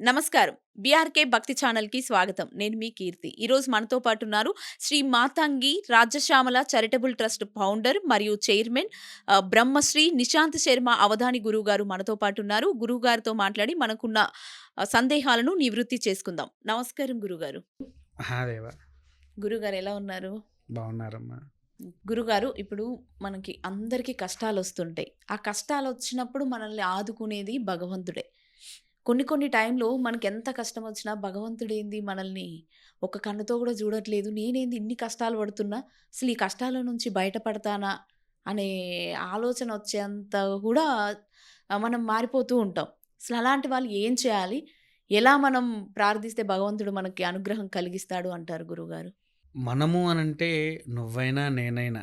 నమస్కారం. బీఆర్కే భక్తి ఛానల్కి స్వాగతం. నేను మీ కీర్తి. ఈరోజు మనతో పాటు ఉన్నారు Shri Matangi Rajyashyamala charitable trust founder మరియు చైర్మన్ బ్రహ్మశ్రీ నిశాంత్ శర్మ అవధాని గురువు గారు మనతో పాటు ఉన్నారు గురువు గారితో మాట్లాడి మనకున్న సందేహాలను నివృత్తి చేసుకుందాం. నమస్కారం గురుగారు. గురుగారు ఎలా ఉన్నారు? బాగున్నారమ్మా. గురుగారు ఇప్పుడు మనకి అందరికీ కష్టాలు వస్తుంటాయి ఆ కష్టాలు వచ్చినప్పుడు మనల్ని ఆదుకునేది భగవంతుడే. కొన్ని కొన్ని టైంలో మనకి ఎంత కష్టం వచ్చినా భగవంతుడేంది మనల్ని ఒక కన్నుతో కూడా చూడట్లేదు నేనేంది ఇన్ని కష్టాలు పడుతున్నా అసలు ఈ కష్టాల నుంచి బయటపడతానా అనే ఆలోచన వచ్చేంత కూడా మనం మారిపోతూ ఉంటాం. అసలు అలాంటి వాళ్ళు ఏం చేయాలి? ఎలా మనం ప్రార్థిస్తే భగవంతుడు మనకి అనుగ్రహం కలిగిస్తాడు అంటారు గురుగారు మనము అనంటే నువ్వైనా నేనైనా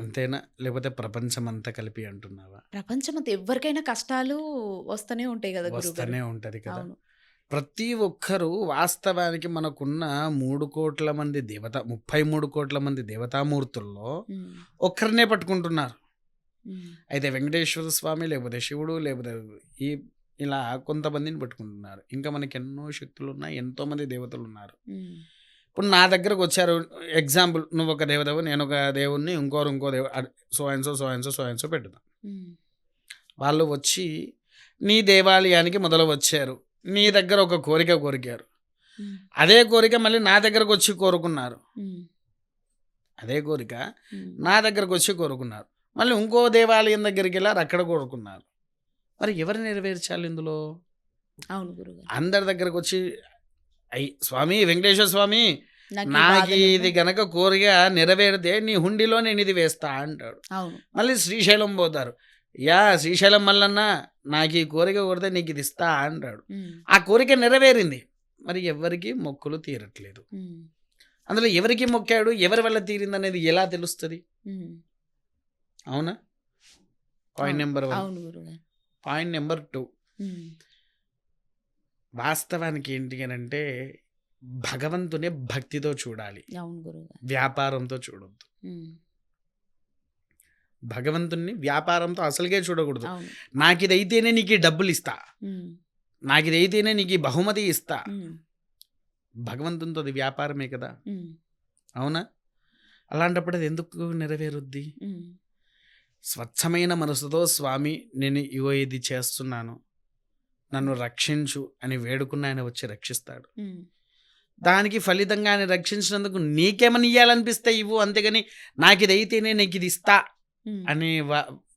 అంతేనా? లేకపోతే ప్రపంచం అంతా కలిపి అంటున్నావా? ప్రపంచమంతా ఎవరికైనా కష్టాలు వస్తూనే ఉంటాయి కదా గురుగారు. వస్తూనే ఉంటది కదా. అవును. ప్రతి ఒక్కరూ వాస్తవానికి మనకున్న మూడు కోట్ల మంది దేవత ముప్పై మూడు కోట్ల మంది దేవతామూర్తుల్లో ఉమ్, ఒక్కరినే పట్టుకుంటున్నారు. ఉమ్, అయితే వెంకటేశ్వర స్వామి లేకపోతే శివుడు లేకపోతే ఈ ఇలా కొంతమందిని పట్టుకుంటున్నారు. ఇంకా మనకి ఎన్నో శక్తులు ఉన్నాయి ఎంతో మంది దేవతలు ఉన్నారు ఉమ్, ఇప్పుడు నా దగ్గరకు వచ్చారు ఎగ్జాంపుల్ నువ్వు ఒక దేవతవు నేను ఒక దేవుణ్ణి ఇంకోరు ఇంకో దేవ so and so so and so so and so పెట్టుదాం. వాళ్ళు వచ్చి నీ దేవాలయానికి మొదలు వచ్చారు నీ దగ్గర ఒక కోరిక కోరికారు. అదే కోరిక మళ్ళీ నా దగ్గరకు వచ్చి కోరుకున్నారు. అదే కోరిక నా దగ్గరకు వచ్చి కోరుకున్నారు. మళ్ళీ ఇంకో దేవాలయం దగ్గరికి వెళ్ళారు అక్కడ కోరుకున్నారు. మరి ఎవరు నెరవేర్చాలి ఇందులో? అవును అందరి దగ్గరకు వచ్చి అయ్యి స్వామి వెంకటేశ్వర స్వామి నాకు. ఇది గనక కోరిక నెరవేరితే నీ హుండీలో నేను ఇది వేస్తా అంటాడు. మళ్ళీ శ్రీశైలం పోతారు. యా శ్రీశైలం మల్లన్న నాకు ఈ కోరిక కోరితే నీకు ఇది ఇస్తా అంటాడు. ఆ కోరిక నెరవేరింది. మరి ఎవరికి మొక్కులు తీరట్లేదు. అందులో ఎవరికి మొక్కాడు ఎవరి వల్ల తీరింది అనేది ఎలా తెలుస్తుంది? అవునా? Point. Number one point number two వాస్తవానికి ఏంటి అని అంటే భగవంతునే భక్తితో చూడాలి. వ్యాపారంతో చూడొద్దు. ఉమ్, భగవంతుణ్ణి వ్యాపారంతో అసలుగే చూడకూడదు. నాకు ఇది అయితేనే నీకు డబ్బులు ఇస్తా నాకు ఇది అయితేనే నీకు బహుమతి ఇస్తా. భగవంతునితో అది వ్యాపారమే కదా. అవునా? అలాంటప్పుడు అది ఎందుకు నెరవేరుద్ది? స్వచ్ఛమైన మనసుతో స్వామి నేను ఇగో ఇది చేస్తున్నాను. నన్ను రక్షించు అని వేడుకున్న ఆయన వచ్చి రక్షిస్తాడు. దానికి ఫలితంగా ఆయన రక్షించినందుకు నీకేమని ఇవ్వాలనిపిస్తే ఇవ్వు అంతేగాని నాకు ఇది అయితేనే నీకు ఇది ఇస్తా అనే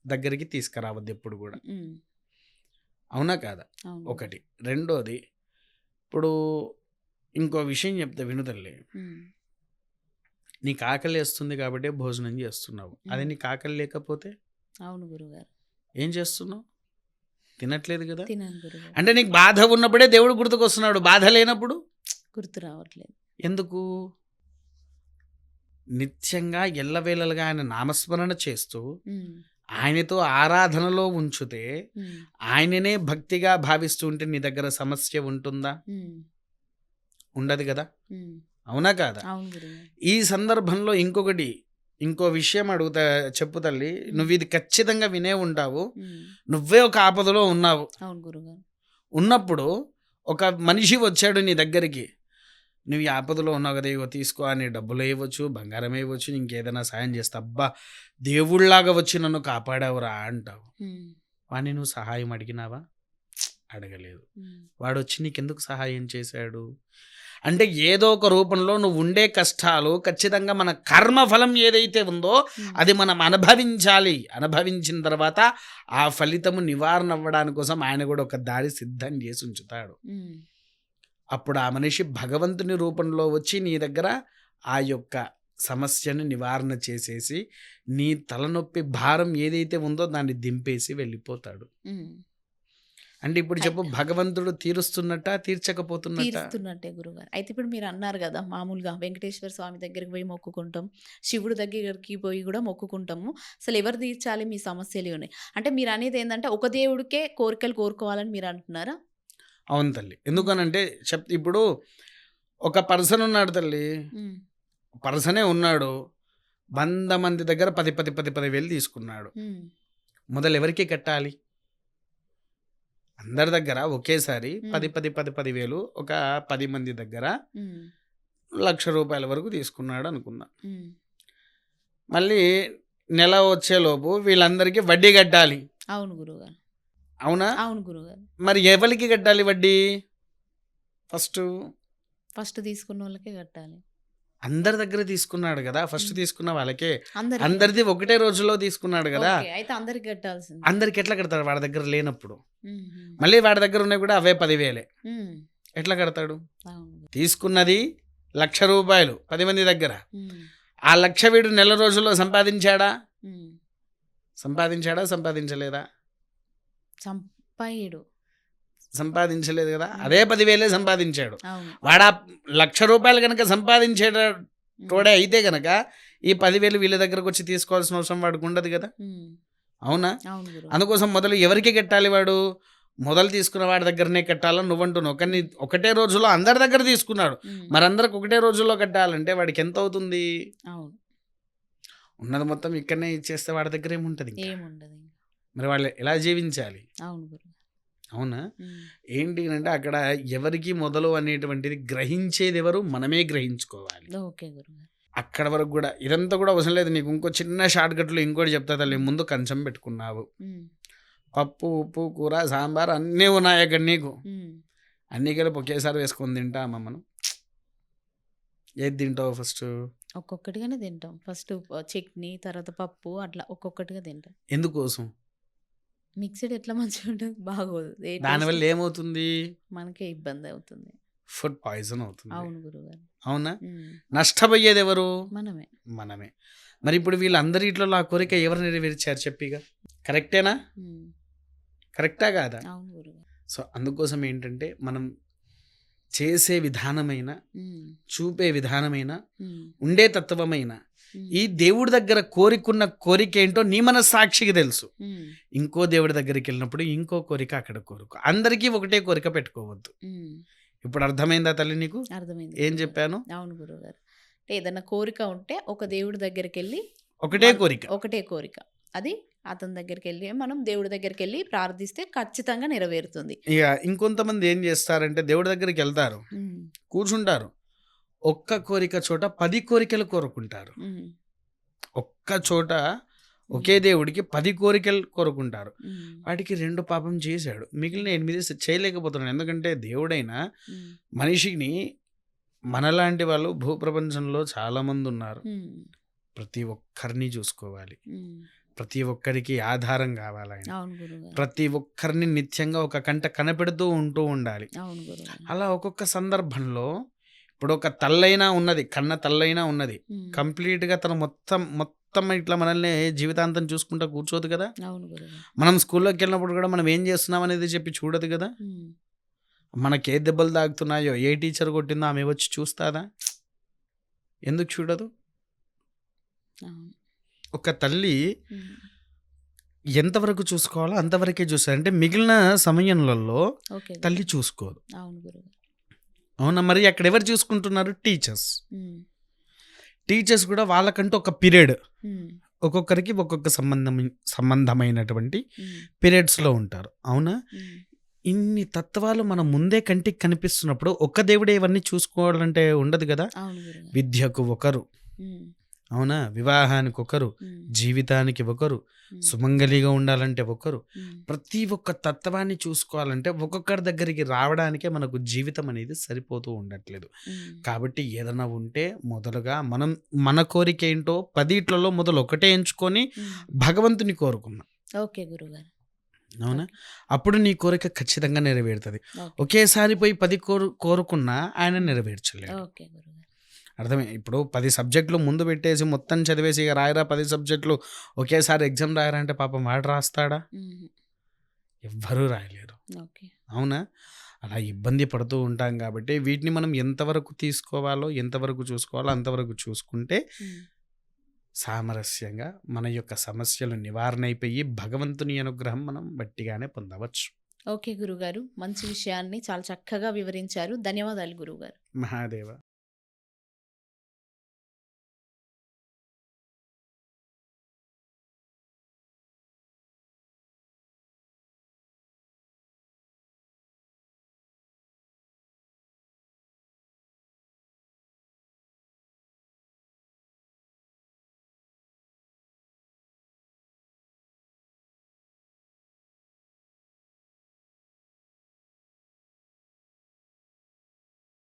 దగ్గరికి తీసుకురావద్దు ఎప్పుడు కూడా. అవునా కాదా? ఒకటి. రెండోది ఇప్పుడు ఇంకో విషయం చెప్తే వినుతల్లి ఉమ్, నీకు ఆకలి వేస్తుంది కాబట్టి భోజనం చేస్తున్నావు. అదే. నీకు ఆకలి లేకపోతే? అవును గురుగారు. ఏం చేస్తున్నావు? తినట్లేదు కదా? అంటే నీకు బాధ ఉన్నప్పుడే దేవుడు గుర్తుకొస్తున్నాడు. బాధ లేనప్పుడు? గుర్తు రావట్లేదు. ఎందుకు? నిత్యంగా ఎల్లవేళలుగా ఆయన నామస్మరణ చేస్తూ ఆయనతో ఆరాధనలో ఉంచితే ఆయననే భక్తిగా భావిస్తూ ఉంటే నీ దగ్గర సమస్య ఉంటుందా? ఉండదు కదా? అవునా కాదా? ఈ సందర్భంలో ఇంకొకటి ఇంకో విషయం అడుగుతా చెప్పు తల్లి. నువ్వు ఇది ఖచ్చితంగా వినే ఉంటావు. నువ్వే ఒక ఆపదలో ఉన్నావు. ఉన్నప్పుడు ఒక మనిషి వచ్చాడు నీ దగ్గరికి. నువ్వు ఈ ఆపదలో ఉన్నావు కదా ఇగో తీసుకో అని డబ్బులు ఇవ్వచ్చు బంగారం ఇవ్వచ్చు ఇంకేదైనా సాయం చేస్తా. అబ్బా దేవుళ్ళలాగా వచ్చి నన్ను కాపాడావురా అంటావు. వాడిని నువ్వు సహాయం అడిగినావా? అడగలేదు. వాడు వచ్చి నీకెందుకు సహాయం చేశాడు? అంటే ఏదో ఒక రూపంలో నువ్వు ఉండే కష్టాలు ఖచ్చితంగా మన కర్మఫలం ఏదైతే ఉందో అది మనం అనుభవించాలి. అనుభవించిన తర్వాత ఆ ఫలితము నివారణ అవ్వడానికి కోసం ఆయన కూడా ఒక దారి సిద్ధం చేసి ఉంచుతాడు. అప్పుడు ఆ మనిషి భగవంతుని రూపంలో వచ్చి నీ దగ్గర ఆ యొక్క సమస్యను నివారణ చేసేసి నీ తలనొప్పి భారం ఏదైతే ఉందో దాన్ని దింపేసి వెళ్ళిపోతాడు. అంటే ఇప్పుడు చెప్పు భగవంతుడు తీరుస్తున్నట్ట తీర్చకపోతున్నట్ట? తీరుస్తున్నట్టే గురుగారు. అయితే ఇప్పుడు మీరు అన్నారు కదా మామూలుగా వెంకటేశ్వర స్వామి దగ్గరికి పోయి మొక్కుకుంటాం శివుడు దగ్గరికి పోయి కూడా మొక్కుకుంటాము. అసలు ఎవరు తీర్చాలి? మీ సమస్యలు ఉన్నాయి. అంటే మీరు అనేది ఏంటంటే ఒక దేవుడికే కోరికలు కోరుకోవాలని మీరు అంటున్నారా? అవును తల్లి. ఎందుకనంటే చెప్ ఇప్పుడు ఒక పర్సన్ ఉన్నాడు తల్లి. పర్సనే ఉన్నాడు. వంద మంది దగ్గర పది పది పది పది వేలు తీసుకున్నాడు. మొదలు ఎవరికి కట్టాలి? అందరి దగ్గర ఒకేసారి. పది పది పది పది వేలు ఒక పది మంది దగ్గర లక్ష రూపాయల వరకు తీసుకున్నాడు అనుకుందాం. మళ్ళీ నెల వచ్చేలోపు వీళ్ళందరికీ వడ్డీ కట్టాలి. అవును గురుగారు అవునా? అవును గురుగారు మరి ఎవరికి కట్టాలి వడ్డీ? ఫస్ట్? ఫస్ట్ తీసుకున్న వాళ్ళకే కట్టాలి. అందరి దగ్గర తీసుకున్నాడు కదా ఫస్ట్. తీసుకున్న వాళ్ళకే. అందరిది ఒకటే రోజులో తీసుకున్నాడు కదా. అయితే అందరికి కట్టాల్సింది. అందరికి ఎట్లా కడతాడు వాడి దగ్గర లేనప్పుడు. మళ్ళీ వాడి దగ్గర ఉన్నాయి కూడా అవే పదివేలే. ఎట్లా కడతాడు. తీసుకున్నది లక్ష రూపాయలు పది మంది దగ్గర. ఆ లక్ష వీడు నెల రోజుల్లో సంపాదించాడా. సంపాదించాడా సంపాదించలేదా? సంపాయుడు. సంపాదించలేదు కదా? అదే పదివేలే సంపాదించాడు. వాడు ఆ లక్ష రూపాయలు కనుక సంపాదించేట ఉమ్, తోడే అయితే కనుక ఈ పదివేలు వీళ్ళ దగ్గరకు వచ్చి తీసుకోవాల్సిన అవసరం వాడికి ఉండదు కదా? అవునా? అందుకోసం మొదలు ఎవరికి కట్టాలి వాడు? మొదలు తీసుకున్న వాడి దగ్గరనే కట్టాలని నువ్వంటున్నావు. కానీ ఒకటే రోజులో అందరి దగ్గర తీసుకున్నాడు. మరందరికి ఒకటే రోజుల్లో కట్టాలంటే వాడికి ఎంత అవుతుంది? ఉన్నది మొత్తం ఇక్కడనే ఇచ్చేస్తే వాడి దగ్గర ఏముంటుంది. మరి వాళ్ళు ఎలా జీవించాలి? అవును ఏంటి అంటే అక్కడ ఎవరికి మొదలు అనేటువంటిది గ్రహించేది ఎవరు? మనమే గ్రహించుకోవాలి. ఓకే గురుగారు అక్కడ వరకు కూడా ఇదంతా కూడా అవసరం లేదు. నీకు ఇంకో చిన్న షార్ట్ కట్లు ఇంకోటి చెప్తా తల్లి ముందు కంచం పెట్టుకున్నావు. పప్పు ఉప్పు కూర సాంబార్ అన్నీ ఉన్నాయి అక్కడ నీకు. అన్నీ కలిపి ఒకేసారి వేసుకొని తింటామా మనం? ఏది తింటావు ఫస్ట్? ఒక్కొక్కటిగానే తింటాం. ఫస్ట్ చట్నీ తర్వాత పప్పు అట్లా ఒక్కొక్కటిగా తింటాం. ఎందుకోసం? మిక్స్డ్ ఎట్లా మంచిగా ఉంటుంది బాగోదు దానివల్ల ఏమవుతుంది? మనకే ఇబ్బంది అవుతుంది. ఫుడ్ పాయిజన్ అవుతుంది. అవును గురుగారు. అవునా? నష్టపోయేది ఎవరు మనమే. మనమే. మరి ఇప్పుడు వీళ్ళందరి ఇట్లా ఆ కోరిక ఎవరు నెరవేర్చారు చెప్పిగా కరెక్టేనా? కరెక్టా కాదా? సో అందుకోసం ఏంటంటే మనం చేసే విధానమైన చూపే విధానమైన ఉండే తత్వమైన ఈ దేవుడి దగ్గర కోరికున్న కోరిక ఏంటో నీ మన సాక్షికి తెలుసు ఇంకో దేవుడి దగ్గరికి వెళ్ళినప్పుడు ఇంకో కోరిక అక్కడ కోరుకో. అందరికీ ఒకటే కోరిక పెట్టుకోవద్దు. ఇప్పుడు అర్థమైందా తల్లి నీకు? అర్థమైంది ఏం. చెప్పాను? అవును గురుగారు. అంటే ఏదైనా కోరిక ఉంటే ఒక దేవుడి దగ్గరికి వెళ్ళి ఒకటే కోరిక. ఒకటే కోరిక. అది అతని దగ్గరికి వెళ్ళి మనం దేవుడి దగ్గరికి వెళ్ళి ప్రార్థిస్తే ఖచ్చితంగా నెరవేరుతుంది. ఇక ఇంకొంతమంది ఏం చేస్తారంటే దేవుడి దగ్గరికి వెళ్తారు. కూర్చుంటారు. ఒక్క కోరిక చోట పది కోరికలు కోరుకుంటారు. ఒక్క చోట ఒకే దేవుడికి పది కోరికలు కోరుకుంటారు. వాటికి రెండు పాపం చేశాడు. మిగిలిన ఎనిమిది చేయలేకపోతున్నాడు. ఎందుకంటే దేవుడైనా మనిషిని మనలాంటి వాళ్ళు భూప్రపంచంలో చాలామంది ఉన్నారు. ప్రతి ఒక్కరిని చూసుకోవాలి. ప్రతి ఒక్కరికి ఆధారం కావాలి ఆయన ప్రతి ఒక్కరిని నిత్యంగా ఒక కంట కనపెడుతూ ఉంటూ ఉండాలి. అలా ఒక్కొక్క సందర్భంలో ఇప్పుడు ఒక తల్లైనా ఉన్నది కన్న తల్లైనా ఉన్నది. కంప్లీట్గా తన మొత్తం మొత్తం ఇట్లా మనల్ని జీవితాంతం చూసుకుంటా కూర్చోదు కదా? మనం స్కూల్లోకి వెళ్ళినప్పుడు కూడా మనం ఏం చేస్తున్నాం అనేది చెప్పి చూడదు కదా? మనకి ఏ దెబ్బలు తాగుతున్నాయో ఏ టీచర్ కొట్టిందో ఆమె వచ్చి చూస్తాదా? ఎందుకు చూడదు? ఒక తల్లి ఎంతవరకు చూసుకోవాలో అంతవరకే చూస్తారు. అంటే మిగిలిన సమయంలో. తల్లి చూసుకోదు. అవును మరి అక్కడ ఎవరు చూసుకుంటున్నారు? టీచర్స్. టీచర్స్ కూడా వాళ్ళకంటూ ఒక పీరియడ్. ఒక్కొక్కరికి ఒక్కొక్క సంబంధం సంబంధమైనటువంటి పీరియడ్స్లో ఉంటారు. అవునా? ఇన్ని తత్వాలు మన ముందే కంటికి కనిపిస్తున్నప్పుడు ఒక్క దేవుడే ఇవన్నీ చూసుకోవాలంటే ఉండదు కదా? విద్యకు ఒకరు. అవునా? వివాహానికి ఒకరు జీవితానికి ఒకరు సుమంగలిగా ఉండాలంటే ఒకరు. ప్రతి ఒక్క తత్వాన్ని చూసుకోవాలంటే ఒక్కొక్కరి దగ్గరికి రావడానికే మనకు జీవితం అనేది సరిపోతూ ఉండట్లేదు. కాబట్టి ఏదైనా ఉంటే మొదలుగా మనం మన కోరిక ఏంటో పదిట్లలో మొదలు ఒకటే ఎంచుకొని. భగవంతుని కోరుకున్నాం ఓకే గురుగారు. అవునా? అప్పుడు నీ కోరిక ఖచ్చితంగా నెరవేరుతుంది. ఒకేసారి పోయి పది కోరు కోరుకున్నా ఆయన నెరవేర్చలేడు. ఓకే గురుగారు. అర్థమే. ఇప్పుడు పది సబ్జెక్టులు ముందు పెట్టేసి మొత్తం చదివేసి ఇక రాయరా పది సబ్జెక్టులు ఒకేసారి ఎగ్జామ్ రాయరా అంటే పాపం వాడు రాస్తాడా? ఎవ్వరూ రాయలేరు. ఓకే. అవునా? అలా ఇబ్బంది పడుతూ ఉంటాం కాబట్టి వీటిని మనం ఎంతవరకు తీసుకోవాలో ఎంతవరకు చూసుకోవాలో అంతవరకు చూసుకుంటే సామరస్యంగా మన యొక్క సమస్యలు నివారణ అయిపోయి భగవంతుని అనుగ్రహం మనం బట్టిగానే పొందవచ్చు. ఓకే గురుగారు. మంచి విషయాన్ని చాలా చక్కగా వివరించారు. ధన్యవాదాలు గురుగారు. మహాదేవ.